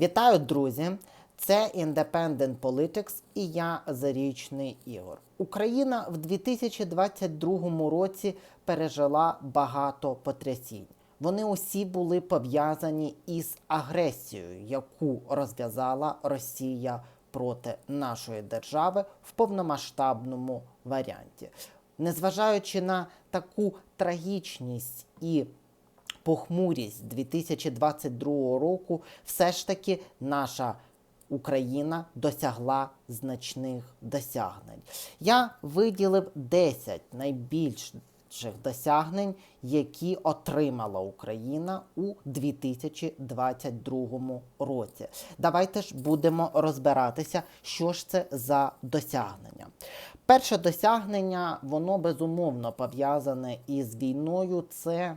Вітаю, друзі! Це Independent Politics і я Зарічний Ігор. Україна в 2022 році пережила багато потрясінь. Вони усі були пов'язані із агресією, яку розв'язала Росія проти нашої держави в повномасштабному варіанті. Незважаючи на таку трагічність і похмурість 2022 року, все ж таки наша Україна досягла значних досягнень. Я виділив 10 найбільших досягнень, які отримала Україна у 2022 році. Давайте ж будемо розбиратися, що ж це за досягнення. Перше досягнення, воно безумовно пов'язане із війною. Це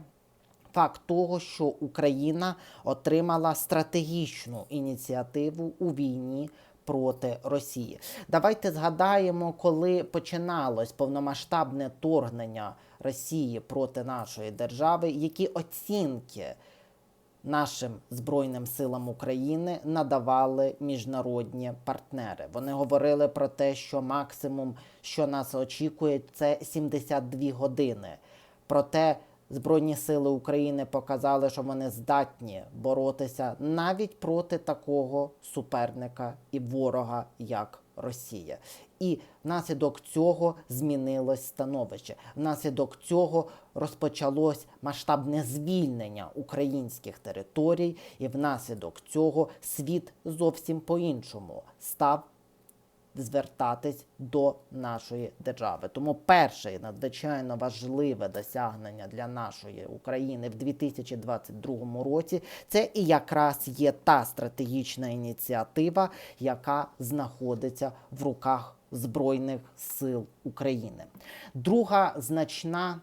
факт того, що Україна отримала стратегічну ініціативу у війні проти Росії. Давайте згадаємо, коли починалось повномасштабне вторгнення Росії проти нашої держави, які оцінки нашим Збройним силам України надавали міжнародні партнери. Вони говорили про те, що максимум, що нас очікує, це 72 години. Проте Збройні сили України показали, що вони здатні боротися навіть проти такого суперника і ворога, як Росія. І внаслідок цього змінилось становище. Внаслідок цього розпочалось масштабне звільнення українських територій, і внаслідок цього світ зовсім по-іншому став звертатись до нашої держави. Тому перше надзвичайно важливе досягнення для нашої України в 2022 році це і якраз є та стратегічна ініціатива, яка знаходиться в руках Збройних сил України. Друга значна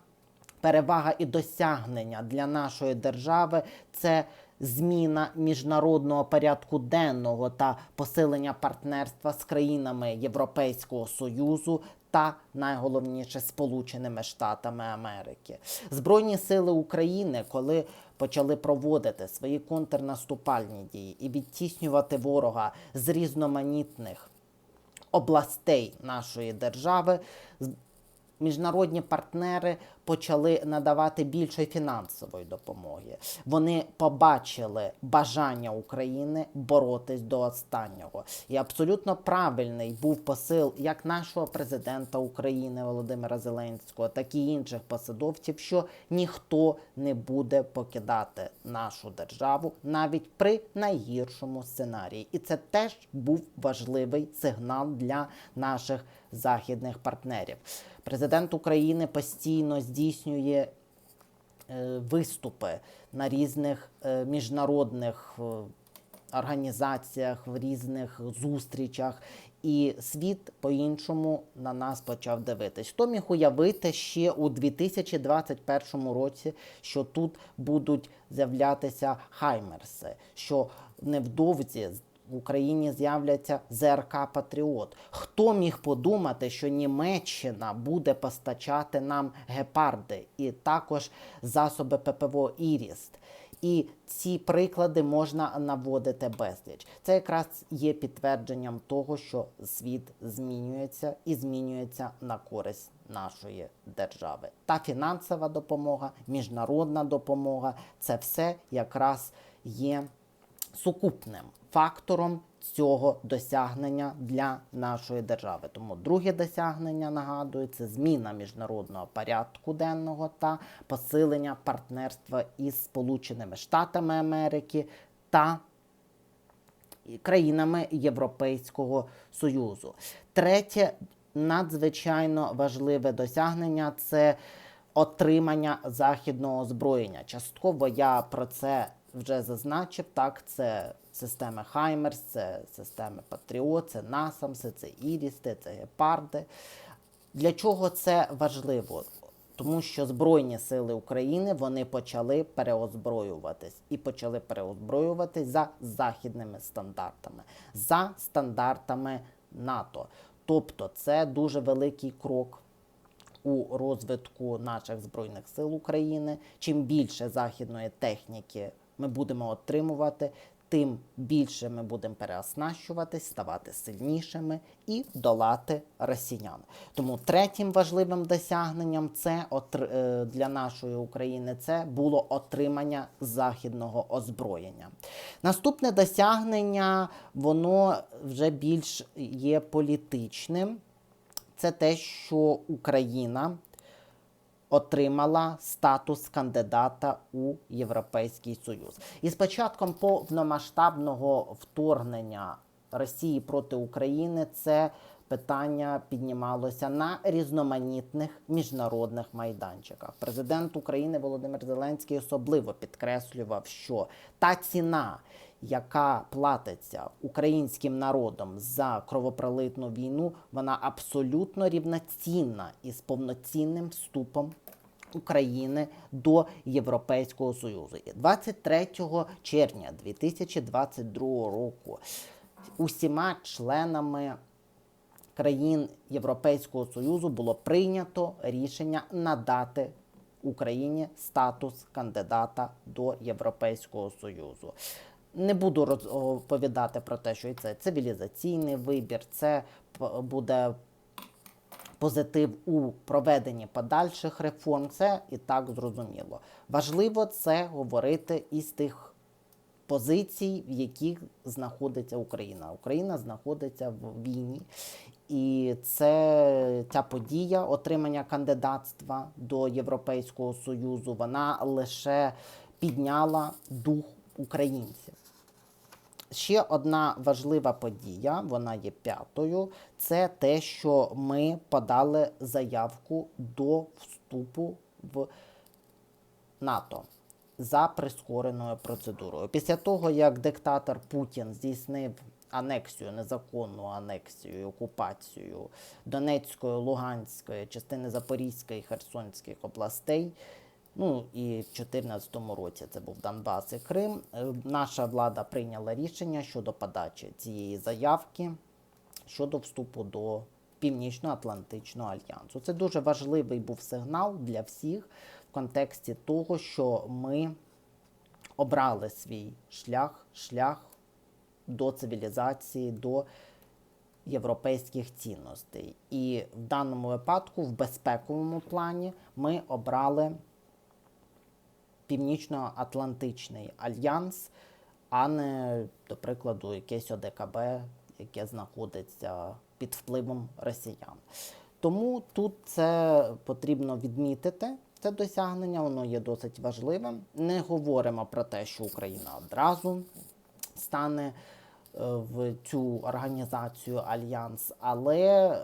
перевага і досягнення для нашої держави це зміна міжнародного порядку денного та посилення партнерства з країнами Європейського союзу. Та найголовніше Сполученими Штатами Америки Збройні сили України, коли почали проводити свої контрнаступальні дії і відтіснювати ворога з різноманітних областей нашої держави, міжнародні партнери почали надавати більше фінансової допомоги. Вони побачили бажання України боротись до останнього. І абсолютно правильний був посил як нашого президента України Володимира Зеленського, так і інших посадовців, що ніхто не буде покидати нашу державу навіть при найгіршому сценарії. І це теж був важливий сигнал для наших західних партнерів. Президент України постійно здійснює е, виступи на різних е, міжнародних е, організаціях, в різних зустрічах. І світ по-іншому на нас почав дивитись. Хто міг уявити ще у 2021 році, що тут будуть з'являтися хаймерси, що невдовзі в Україні з'являться ЗРК Патріот. Хто міг подумати, що Німеччина буде постачати нам гепарди і також засоби ППО Іріст? І ці приклади можна наводити безліч. Це якраз є підтвердженням того, що світ змінюється і змінюється на користь нашої держави. Та фінансова допомога, міжнародна допомога це все якраз є сукупним фактором цього досягнення для нашої держави. Тому друге досягнення нагадую, це зміна міжнародного порядку денного та посилення партнерства із Сполученими Штатами Америки та країнами Європейського Союзу. Третє надзвичайно важливе досягнення це отримання західного озброєння. Частково я про це вже зазначив. Так, це системи Хаймерс, це системи Патріот, це Насамси, це Ірісти, це Гепарди. Для чого це важливо? Тому що Збройні сили України вони почали переозброюватись і почали переозброюватись за західними стандартами, за стандартами НАТО. Тобто це дуже великий крок у розвитку наших збройних сил України. Чим більше західної техніки ми будемо отримувати, тим більше ми будемо переоснащуватись, ставати сильнішими і долати росіян. Тому третім важливим досягненням це е, для нашої України це було отримання західного озброєння. Наступне досягнення, воно вже більш є політичним. Це те, що Україна отримала статус кандидата у Європейський Союз. І з початком повномасштабного вторгнення Росії проти України це питання піднімалося на різноманітних міжнародних майданчиках. Президент України Володимир Зеленський особливо підкреслював, що та ціна, яка платиться українським народом за кровопролитну війну, вона абсолютно рівноцінна із повноцінним вступом України до Європейського Союзу. І 23 червня 2022 року усіма членами країн Європейського Союзу було прийнято рішення надати Україні статус кандидата до Європейського Союзу. Не буду розповідати про те, що це цивілізаційний вибір, це буде позитив у проведенні подальших реформ. Це і так зрозуміло. Важливо це говорити із тих позицій, в яких знаходиться Україна. Україна знаходиться в війні, і це ця подія отримання кандидатства до Європейського Союзу, вона лише підняла дух українців. Ще одна важлива подія, вона є п'ятою, це те, що ми подали заявку до вступу в НАТО за прискореною процедурою. Після того, як диктатор Путін здійснив анексію, незаконну анексію, окупацію Донецької, Луганської, частини Запорізької і Херсонських областей. Ну і в 2014 році це був Донбас і Крим. е, Наша влада прийняла рішення щодо подачі цієї заявки щодо вступу до Північно-Атлантичного альянсу. Це дуже важливий був сигнал для всіх в контексті того, що ми обрали свій шлях, шлях до цивілізації, до європейських цінностей. І в даному випадку, в безпековому плані, ми обрали Північно-Атлантичний альянс, а не, до прикладу, якесь ОДКБ, яке знаходиться під впливом росіян. Тому тут це потрібно відмітити. Це досягнення, воно є досить важливим. Не говоримо про те, що Україна одразу стане е, в цю організацію альянс, але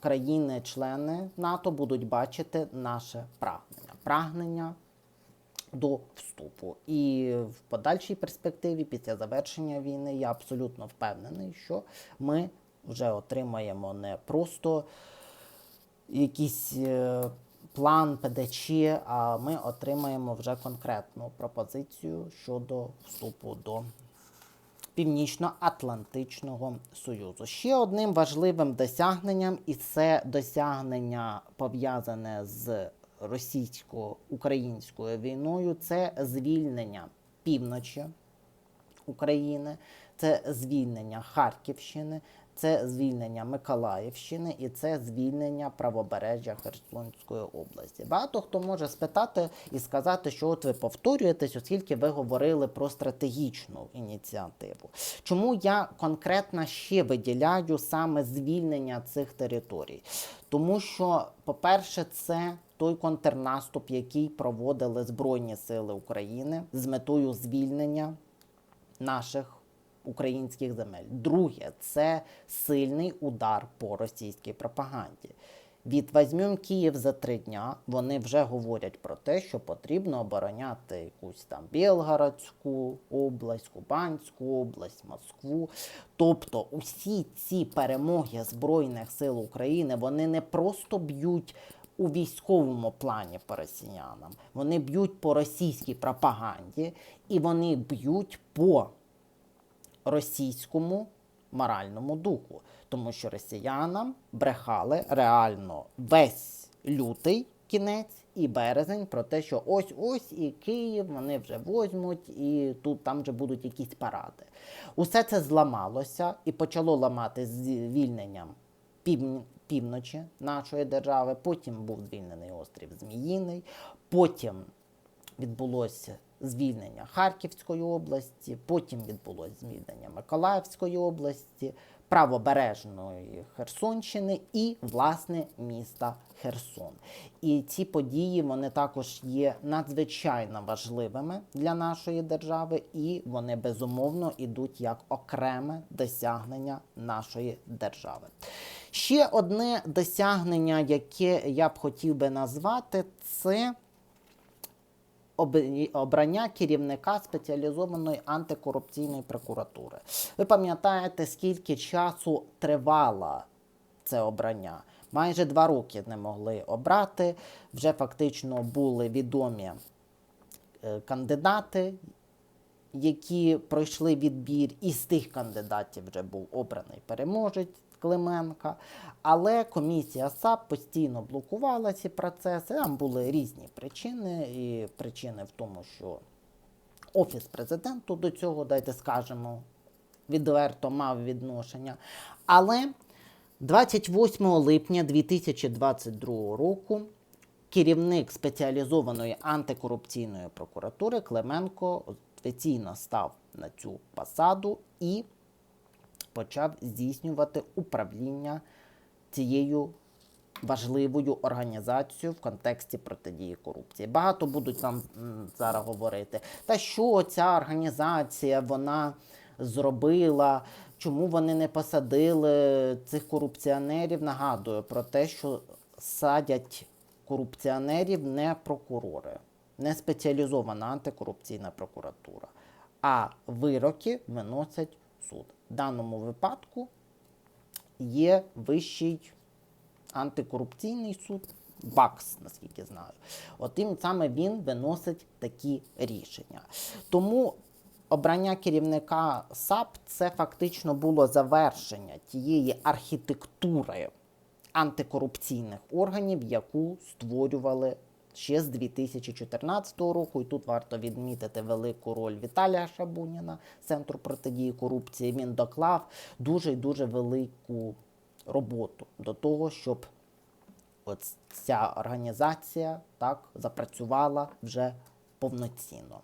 країни-члени НАТО будуть бачити наше прагнення. Прагнення до вступу. І в подальшій перспективі, після завершення війни, я абсолютно впевнений, що ми вже отримаємо не просто якийсь е, план ПДЧ, а ми отримаємо вже конкретну пропозицію щодо вступу до Північно-Атлантичного Союзу. Ще одним важливим досягненням, і це досягнення пов'язане з російсько-українською війною, це звільнення півночі України, це звільнення Харківщини, це звільнення Миколаївщини і це звільнення правобережжя Херсонської області. Багато хто може спитати і сказати, що от ви повторюєтесь, оскільки ви говорили про стратегічну ініціативу. Чому я конкретно ще виділяю саме звільнення цих територій? Тому що, по-перше, це той контрнаступ, який проводили Збройні Сили України з метою звільнення наших українських земель. Друге, це сильний удар по російській пропаганді. Від «Возьмем Київ за три дня вони вже говорять про те, що потрібно обороняти якусь там Білгородську область, Кубанську область, Москву. Тобто усі ці перемоги Збройних сил України вони не просто б'ють у військовому плані по росіянам, вони б'ють по російській пропаганді і вони б'ють по російському моральному духу, тому що росіянам брехали реально весь лютий кінець і березень про те, що ось ось і Київ вони вже возьмуть, і тут там вже будуть якісь паради. Усе це зламалося і почало ламати з звільненням пів- півночі нашої держави. Потім був звільнений острів Зміїний, потім відбулося звільнення Харківської області, потім відбулося звільнення Миколаївської області, правобережної Херсонщини і, власне, міста Херсон. І ці події вони також є надзвичайно важливими для нашої держави, і вони безумовно йдуть як окреме досягнення нашої держави. Ще одне досягнення, яке я б хотів би назвати, це обрання керівника спеціалізованої антикорупційної прокуратури. Ви пам'ятаєте, скільки часу тривало це обрання? Майже два роки не могли обрати. Вже фактично були відомі е, кандидати, які пройшли відбір, і з тих кандидатів вже був обраний переможець Клименка. Але комісія САП постійно блокувала ці процеси. Там були різні причини, і причини в тому, що Офіс президенту до цього, дайте скажемо, відверто мав відношення. Але 28 липня 2022 року керівник спеціалізованої антикорупційної прокуратури Клименко офіційно став на цю посаду і почав здійснювати управління цією важливою організацією в контексті протидії корупції. Багато будуть нам зараз говорити, та що ця організація вона зробила, чому вони не посадили цих корупціонерів. Нагадую про те, що садять корупціонерів не прокурори, не спеціалізована антикорупційна прокуратура, а вироки виносять суд. В даному випадку є вищий антикорупційний суд, БАКС, наскільки знаю. От тим саме він виносить такі рішення. Тому обрання керівника САП це фактично було завершення тієї архітектури антикорупційних органів, яку створювали ще з 2014 року. І тут варто відмітити велику роль Віталія Шабуніна, Центру протидії корупції. Він доклав дуже дуже велику роботу до того, щоб ця організація так запрацювала вже повноцінно.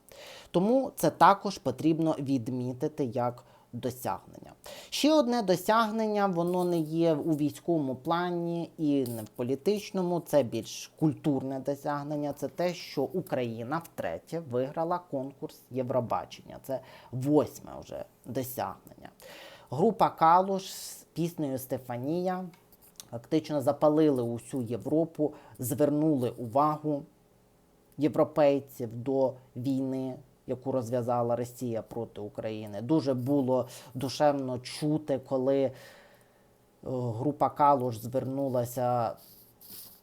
Тому це також потрібно відмітити як досягнення. Ще одне досягнення, воно не є у військовому плані і не в політичному, це більш культурне досягнення. Це те, що Україна втретє виграла конкурс Євробачення. Це восьме вже досягнення. Група Калуш з піснею Стефанія фактично запалили усю Європу, звернули увагу європейців до війни, яку розв'язала Росія проти України. Дуже було душевно чути, коли е, група Калуш звернулася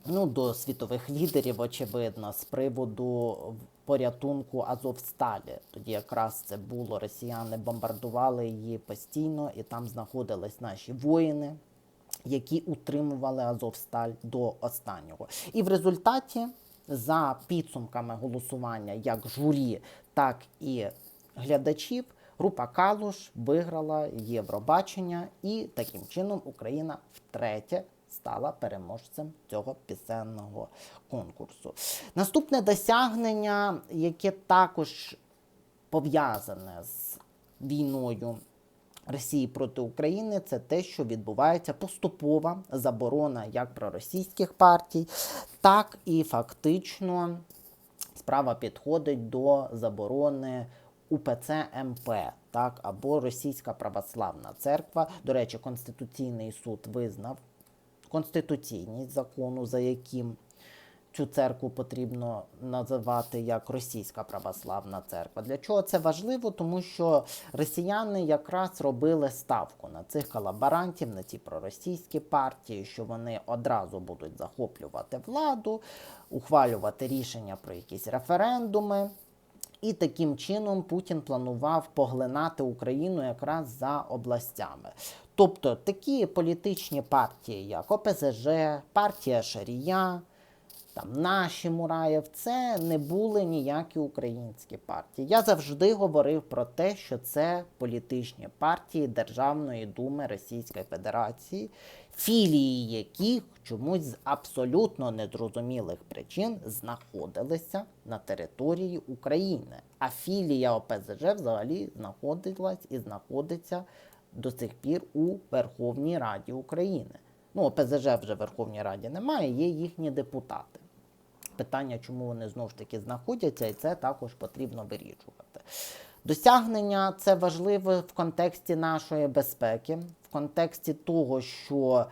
ну, до світових лідерів, очевидно, з приводу порятунку Азовсталі. Тоді якраз це було росіяни бомбардували її постійно, і там знаходились наші воїни, які утримували Азовсталь до останнього. І в результаті, за підсумками голосування як журі, так і глядачів, група Калуш виграла Євробачення, і таким чином Україна втретє стала переможцем цього пісенного конкурсу. Наступне досягнення, яке також пов'язане з війною Росії проти України, це те, що відбувається поступова заборона як проросійських партій, так і фактично справа підходить до заборони УПЦ МП, так, або Російська Православна Церква. До речі, Конституційний суд визнав конституційність закону, за яким цю церкву потрібно називати як Російська Православна Церква. Для чого це важливо? Тому що росіяни якраз робили ставку на цих колаборантів, на ці проросійські партії, що вони одразу будуть захоплювати владу, ухвалювати рішення про якісь референдуми. І таким чином Путін планував поглинати Україну якраз за областями. Тобто такі політичні партії, як ОПЗЖ, партія Шарія, там наші Мураєв, це не були ніякі українські партії. Я завжди говорив про те, що це політичні партії Державної думи Російської Федерації, філії яких чомусь з абсолютно незрозумілих причин знаходилися на території України. А філія ОПЗЖ взагалі знаходилась і знаходиться до сих пір у Верховній Раді України. Ну, ОПЗЖ вже в Верховній Раді немає, є їхні депутати. Питання, чому вони знову ж таки знаходяться, і це також потрібно вирішувати. Досягнення це важливо в контексті нашої безпеки, в контексті того, що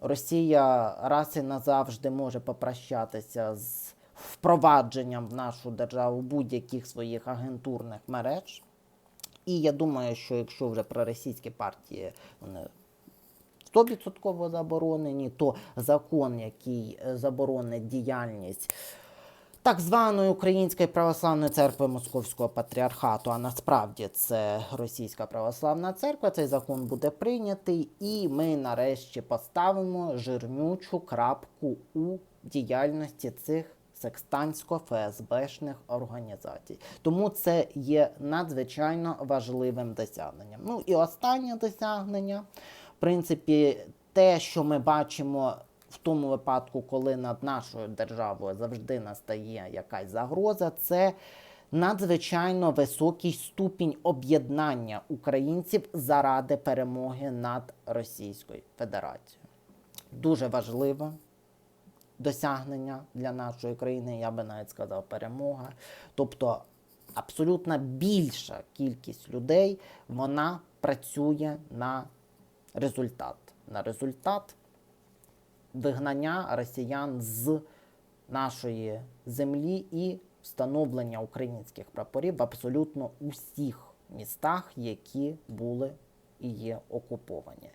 Росія раз і назавжди може попрощатися з впровадженням в нашу державу будь-яких своїх агентурних мереж. І я думаю, що якщо вже проросійські партії вони 100% заборонені, то закон, який е, заборонить діяльність так званої Української православної церкви Московського патріархату, а насправді це Російська православна церква, цей закон буде прийнятий, і ми нарешті поставимо жирнючу крапку у діяльності цих секстантсько-ФСБшних організацій. Тому це є надзвичайно важливим досягненням. Ну і останнє досягнення, принципі, те, що ми бачимо в тому випадку, коли над нашою державою завжди настає якась загроза, це надзвичайно високий ступінь об'єднання українців заради перемоги над Російською Федерацією. Дуже важливе досягнення для нашої країни, я би навіть сказав, перемога. Тобто абсолютно більша кількість людей вона працює на результат. На результат вигнання росіян з нашої землі і встановлення українських прапорів в абсолютно усіх містах, які були і є окуповані.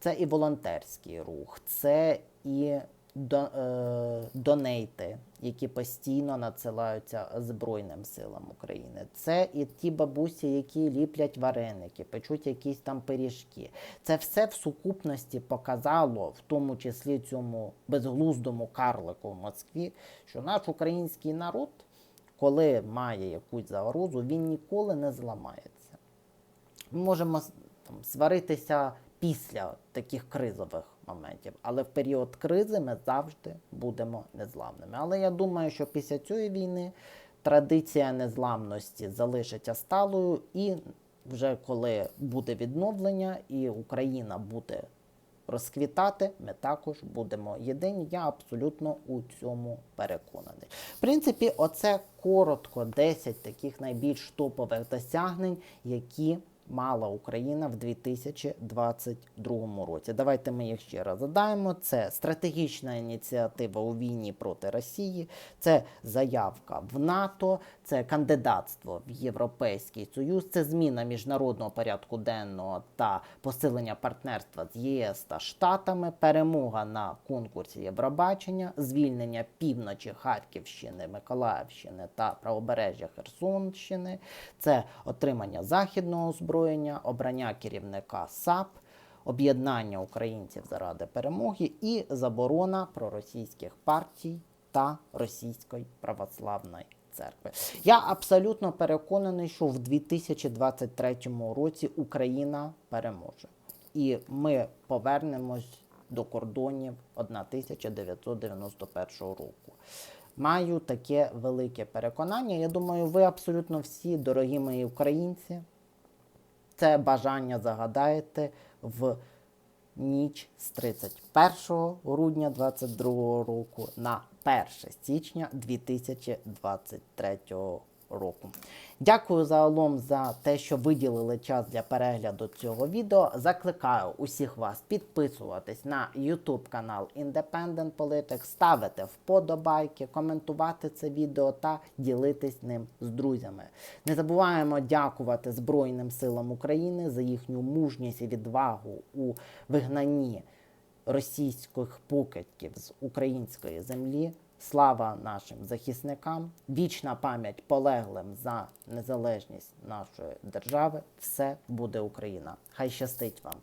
Це і волонтерський рух, це і до, е, донейти, які постійно надсилаються Збройним силам України. Це і ті бабусі, які ліплять вареники, печуть якісь там пиріжки. Це все в сукупності показало, в тому числі цьому безглуздому карлику в Москві, що наш український народ, коли має якусь загрозу, він ніколи не зламається. Ми можемо там, сваритися після таких кризових моментів, але в період кризи ми завжди будемо незламними. Але я думаю, що після цієї війни традиція незламності залишиться сталою, і вже коли буде відновлення і Україна буде розквітати, ми також будемо єдині. Я абсолютно у цьому переконаний. В принципі, оце коротко 10 таких найбільш топових досягнень, які мала Україна в 2022 році. Давайте ми їх ще раз задаємо. Це стратегічна ініціатива у війні проти Росії, це заявка в НАТО, це кандидатство в Європейський Союз, це зміна міжнародного порядку денного та посилення партнерства з ЄС та Штатами, перемога на конкурсі Євробачення, звільнення півночі Харківщини, Миколаївщини та правобережжя Херсонщини, це отримання західного озброєння, обрання керівника САП. Об'єднання українців заради перемоги і заборона проросійських партій та російської православної церкви. Я абсолютно переконаний, що в 2023 році Україна переможе, і ми повернемось до кордонів 1991 року. Маю таке велике переконання. Я думаю, ви абсолютно всі, дорогі мої українці, це бажання загадаєте в ніч з 31 грудня 2022 року на 1 січня 2023 року. Дякую загалом за те, що виділили час для перегляду цього відео. Закликаю усіх вас підписуватись на YouTube канал Independent Politics, ставити вподобайки, коментувати це відео та ділитись ним з друзями. Не забуваємо дякувати Збройним силам України за їхню мужність і відвагу у вигнанні російських покидьків з української землі. Слава нашим захисникам, вічна пам'ять полеглим за незалежність нашої держави. Все буде Україна. Хай щастить вам!